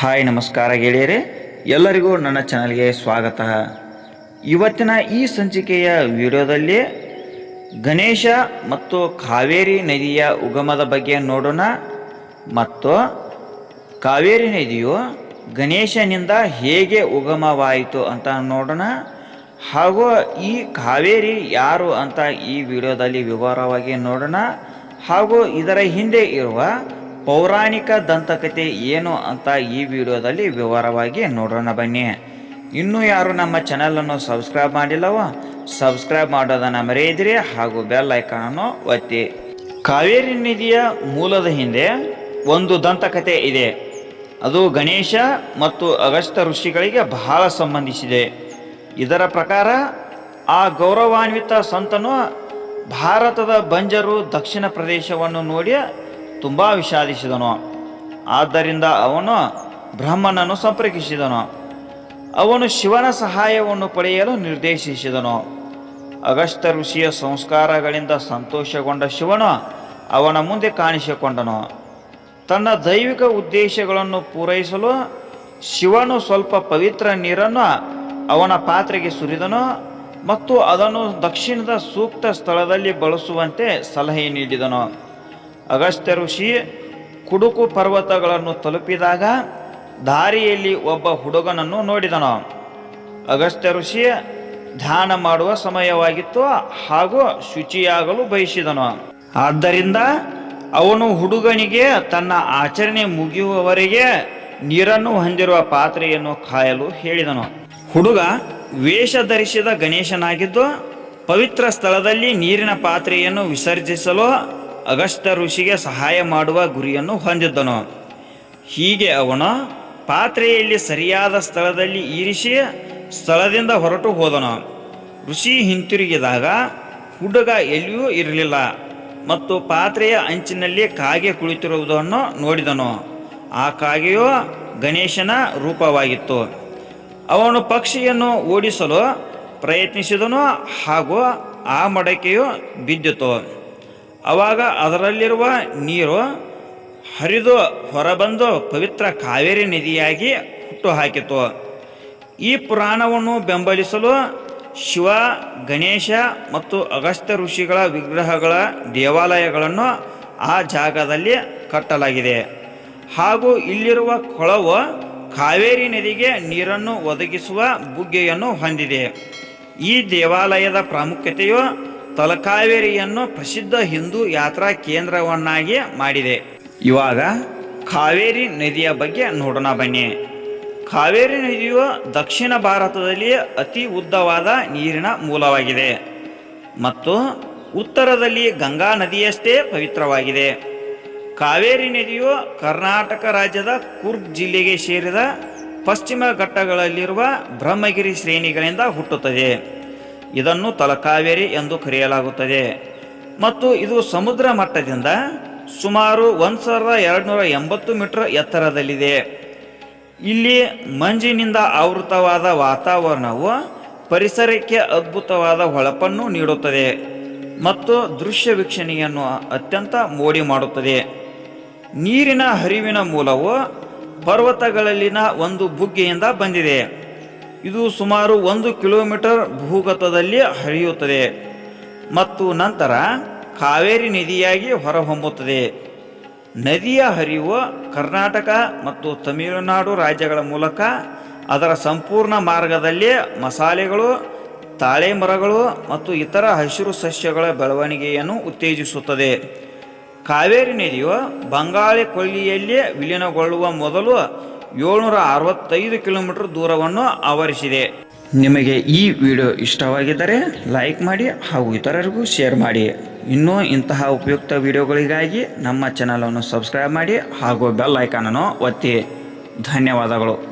Hi, ನಮಸ್ಕಾರ ಗೆಳೆಯರೆ. ಎಲ್ಲರಿಗೂ ನನ್ನ ಚಾನಲ್ಗೆ ಸ್ವಾಗತ. ಇವತ್ತಿನ ಈ ಸಂಚಿಕೆಯ ವಿಡಿಯೋದಲ್ಲಿ ಗಣೇಶ ಮತ್ತು ಕಾವೇರಿ ನದಿಯ ಉಗಮದ ಬಗ್ಗೆ ನೋಡೋಣ. ಮತ್ತು ಕಾವೇರಿ ನದಿಯು ಗಣೇಶನಿಂದ ಹೇಗೆ ಉಗಮವಾಯಿತು ಅಂತ ನೋಡೋಣ. ಹಾಗೂ ಈ ಕಾವೇರಿ ಯಾರು ಅಂತ ಈ ವಿಡಿಯೋದಲ್ಲಿ ವಿವರವಾಗಿ ನೋಡೋಣ. ಹಾಗೂ ಇದರ ಹಿಂದೆ ಇರುವ ಪೌರಾಣಿಕ ದಂತಕತೆ ಏನು ಅಂತ ಈ ವಿಡಿಯೋದಲ್ಲಿ ವಿವರವಾಗಿ ನೋಡೋಣ ಬನ್ನಿ. ಇನ್ನೂ ಯಾರು ನಮ್ಮ ಚಾನಲನ್ನು ಸಬ್ಸ್ಕ್ರೈಬ್ ಮಾಡಿಲ್ಲವೋ ಸಬ್ಸ್ಕ್ರೈಬ್ ಮಾಡೋದನ್ನು ಮರೆಯದಿರಿ ಹಾಗೂ ಬೆಲ್ ಐಕಾನನ್ನು ಒತ್ತಿ. ಕಾವೇರಿ ನದಿಯ ಮೂಲದ ಹಿಂದೆ ಒಂದು ದಂತಕತೆ ಇದೆ. ಅದು ಗಣೇಶ ಮತ್ತು ಅಗಸ್ತ್ಯ ಋಷಿಗಳಿಗೆ ಬಹಳ ಸಂಬಂಧಿಸಿದೆ. ಇದರ ಪ್ರಕಾರ ಆ ಗೌರವಾನ್ವಿತ ಸಂತನು ಭಾರತದ ಬಂಜರು ದಕ್ಷಿಣ ಪ್ರದೇಶವನ್ನು ನೋಡಿ ತುಂಬ ವಿಷಾದಿಸಿದನು. ಆದ್ದರಿಂದ ಅವನು ಬ್ರಹ್ಮನನ್ನು ಸಂಪರ್ಕಿಸಿದನು. ಅವನು ಶಿವನ ಸಹಾಯವನ್ನು ಪಡೆಯಲು ನಿರ್ದೇಶಿಸಿದನು. ಅಗಸ್ತ ಋಷಿಯ ಸಂಸ್ಕಾರಗಳಿಂದ ಸಂತೋಷಗೊಂಡ ಶಿವನು ಅವನ ಮುಂದೆ ಕಾಣಿಸಿಕೊಂಡನು. ತನ್ನ ದೈವಿಕ ಉದ್ದೇಶಗಳನ್ನು ಪೂರೈಸಲು ಶಿವನು ಸ್ವಲ್ಪ ಪವಿತ್ರ ನೀರನ್ನು ಅವನ ಪಾತ್ರೆಗೆ ಸುರಿದನು ಮತ್ತು ಅದನ್ನು ದಕ್ಷಿಣದ ಸೂಕ್ತ ಸ್ಥಳದಲ್ಲಿ ಬಳಸುವಂತೆ ಸಲಹೆ ನೀಡಿದನು. ಅಗಸ್ತ್ಯ ಋಷಿ ಕುಡುಕು ಪರ್ವತಗಳನ್ನು ತಲುಪಿದಾಗ ದಾರಿಯಲ್ಲಿ ಒಬ್ಬ ಹುಡುಗನನ್ನು ನೋಡಿದನು. ಅಗಸ್ತ್ಯ ಋಷಿ ಧ್ಯಾನ ಮಾಡುವ ಸಮಯವಾಗಿತ್ತು ಹಾಗೂ ಶುಚಿಯಾಗಲು ಬಯಸಿದನು. ಆದ್ದರಿಂದ ಅವನು ಹುಡುಗನಿಗೆ ತನ್ನ ಆಚರಣೆ ಮುಗಿಯುವವರೆಗೆ ನೀರನ್ನು ಹೊಂದಿರುವ ಪಾತ್ರೆಯನ್ನು ಕಾಯಲು ಹೇಳಿದನು. ಹುಡುಗ ವೇಷ ಧರಿಸಿದ ಗಣೇಶನಾಗಿದ್ದು ಪವಿತ್ರ ಸ್ಥಳದಲ್ಲಿ ನೀರಿನ ಪಾತ್ರೆಯನ್ನು ವಿಸರ್ಜಿಸಲು ಅಗಸ್ತ್ಯ ಋಷಿಗೆ ಸಹಾಯ ಮಾಡುವ ಗುರಿಯನ್ನು ಹೊಂದಿದ್ದನು. ಹೀಗೆ ಅವನು ಪಾತ್ರೆಯಲ್ಲಿ ಸರಿಯಾದ ಸ್ಥಳದಲ್ಲಿ ಇರಿಸಿ ಸ್ಥಳದಿಂದ ಹೊರಟು ಹೋದನು. ಋಷಿ ಹಿಂತಿರುಗಿದಾಗ ಹುಡುಗ ಎಲ್ಲಿಯೂ ಇರಲಿಲ್ಲ ಮತ್ತು ಪಾತ್ರೆಯ ಅಂಚಿನಲ್ಲಿ ಕಾಗೆ ಕುಳಿತಿರುವುದನ್ನು ನೋಡಿದನು. ಆ ಕಾಗೆಯು ಗಣೇಶನ ರೂಪವಾಗಿತ್ತು. ಅವನು ಪಕ್ಷಿಯನ್ನು ಓಡಿಸಲು ಪ್ರಯತ್ನಿಸಿದನು ಹಾಗೂ ಆ ಮಡಕೆಯು ಬಿದ್ದಿತು. ಆವಾಗ ಅದರಲ್ಲಿರುವ ನೀರು ಹರಿದು ಹೊರಬಂದು ಪವಿತ್ರ ಕಾವೇರಿ ನದಿಯಾಗಿ ಹುಟ್ಟುಹಾಕಿತು. ಈ ಪುರಾಣವನ್ನು ಬೆಂಬಲಿಸಲು ಶಿವ, ಗಣೇಶ ಮತ್ತು ಅಗಸ್ತ್ಯ ಋಷಿಗಳ ವಿಗ್ರಹಗಳ ದೇವಾಲಯಗಳನ್ನು ಆ ಜಾಗದಲ್ಲಿ ಕಟ್ಟಲಾಗಿದೆ. ಹಾಗೂ ಇಲ್ಲಿರುವ ಕೊಳವು ಕಾವೇರಿ ನದಿಗೆ ನೀರನ್ನು ಒದಗಿಸುವ ಬುಗ್ಗೆಯನ್ನು ಹೊಂದಿದೆ. ಈ ದೇವಾಲಯದ ಪ್ರಾಮುಖ್ಯತೆಯು ತಲಕಾವೇರಿಯನ್ನು ಪ್ರಸಿದ್ಧ ಹಿಂದೂ ಯಾತ್ರಾ ಕೇಂದ್ರವನ್ನಾಗಿ ಮಾಡಿದೆ. ಇವಾಗ ಕಾವೇರಿ ನದಿಯ ಬಗ್ಗೆ ನೋಡೋಣ ಬನ್ನಿ. ಕಾವೇರಿ ನದಿಯು ದಕ್ಷಿಣ ಭಾರತದಲ್ಲಿ ಅತಿ ಉದ್ದವಾದ ನೀರಿನ ಮೂಲವಾಗಿದೆ. ಮತ್ತು ಉತ್ತರದಲ್ಲಿ ಗಂಗಾ ನದಿಯಷ್ಟೇ ಪವಿತ್ರವಾಗಿದೆ. ಕಾವೇರಿ ನದಿಯು ಕರ್ನಾಟಕ ರಾಜ್ಯದ ಕುರ್ಗ್ ಜಿಲ್ಲೆಗೆ ಸೇರಿದ ಪಶ್ಚಿಮ ಘಟ್ಟಗಳಲ್ಲಿರುವ ಬ್ರಹ್ಮಗಿರಿ ಶ್ರೇಣಿಗಳಿಂದ ಹುಟ್ಟುತ್ತದೆ. ಇದನ್ನು ತಲಕಾವೇರಿ ಎಂದು ಕರೆಯಲಾಗುತ್ತದೆ. ಮತ್ತು ಇದು ಸಮುದ್ರ ಮಟ್ಟದಿಂದ ಸುಮಾರು ಒಂದು ಸಾವಿರದ ಎರಡುನೂರ ಎಂಬತ್ತು ಮೀಟರ್ ಎತ್ತರದಲ್ಲಿದೆ. ಇಲ್ಲಿ ಮಂಜಿನಿಂದ ಆವೃತವಾದ ವಾತಾವರಣವು ಪರಿಸರಕ್ಕೆ ಅದ್ಭುತವಾದ ಹೊಳಪನ್ನು ನೀಡುತ್ತದೆ ಮತ್ತು ದೃಶ್ಯ ವೀಕ್ಷಣೆಯನ್ನು ಅತ್ಯಂತ ಮೋಡಿ ಮಾಡುತ್ತದೆ. ನೀರಿನ ಹರಿವಿನ ಮೂಲವು ಪರ್ವತಗಳಲ್ಲಿನ ಒಂದು ಬುಗ್ಗೆಯಿಂದ ಬಂದಿದೆ. ಇದು ಸುಮಾರು ಒಂದು ಕಿಲೋಮೀಟರ್ ಭೂಗತದಲ್ಲಿ ಹರಿಯುತ್ತದೆ ಮತ್ತು ನಂತರ ಕಾವೇರಿ ನದಿಯಾಗಿ ಹೊರಹೊಮ್ಮುತ್ತದೆ. ನದಿಯ ಹರಿವು ಕರ್ನಾಟಕ ಮತ್ತು ತಮಿಳುನಾಡು ರಾಜ್ಯಗಳ ಮೂಲಕ ಅದರ ಸಂಪೂರ್ಣ ಮಾರ್ಗದಲ್ಲಿ ಮಸಾಲೆಗಳು ತಾಳೆ ಮರಗಳು ಮತ್ತು ಇತರ ಹಸಿರು ಸಸ್ಯಗಳ ಬೆಳವಣಿಗೆಯನ್ನು ಉತ್ತೇಜಿಸುತ್ತದೆ. ಕಾವೇರಿ ನದಿಯು ಬಂಗಾಳಿ ಕೊಲ್ಲಿಯಲ್ಲಿ ವಿಲೀನಗೊಳ್ಳುವ ಮೊದಲು ಏಳ್ನೂರ ಅರವತ್ತೈದು ಕಿಲೋಮೀಟರ್ ದೂರವನ್ನು ಆವರಿಸಿದೆ. ನಿಮಗೆ ಈ ವಿಡಿಯೋ ಇಷ್ಟವಾಗಿದ್ದರೆ ಲೈಕ್ ಮಾಡಿ ಹಾಗೂ ಇತರರಿಗೂ ಶೇರ್ ಮಾಡಿ. ಇನ್ನೂ ಇಂತಹ ಉಪಯುಕ್ತ ವಿಡಿಯೋಗಳಿಗಾಗಿ ನಮ್ಮ ಚಾನಲನ್ನು ಸಬ್ಸ್ಕ್ರೈಬ್ ಮಾಡಿ ಹಾಗೂ ಬೆಲ್ ಐಕಾನನ್ನು ಒತ್ತಿ. ಧನ್ಯವಾದಗಳು.